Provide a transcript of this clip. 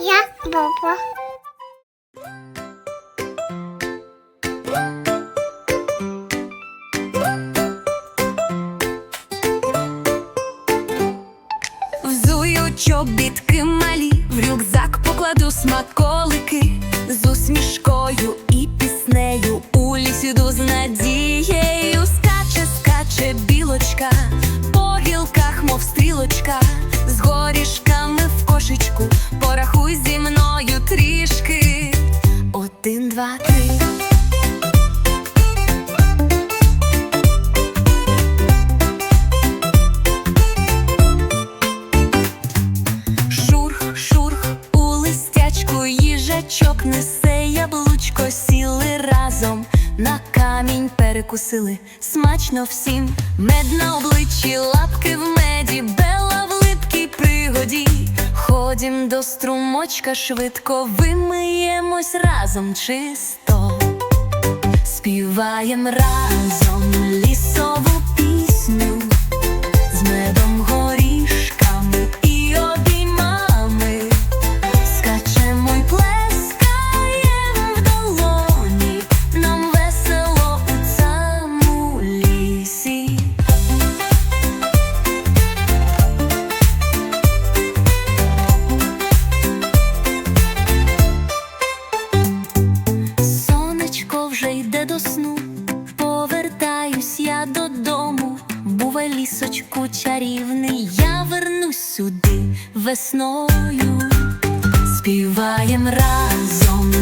Я Бобо. Взую чобітки малі, в рюкзак покладу смаколики з усмішкою і піснею. У ліс іду з надією. Скаче, скаче білочка, по гілках, мов стрілочка, Порахуй зі мною трішки. Один, два, три. Шурх, шурх, у листячку їжачок несе яблучко, сіли разом на камінь перекусили. Смачно всім, мед на обличчі, лапки в меді, Ходім до струмочка швидко, вимиємось разом чисто. Співаєм разом Лісочку чарівний, я вернусь сюди весною. Співаєм разом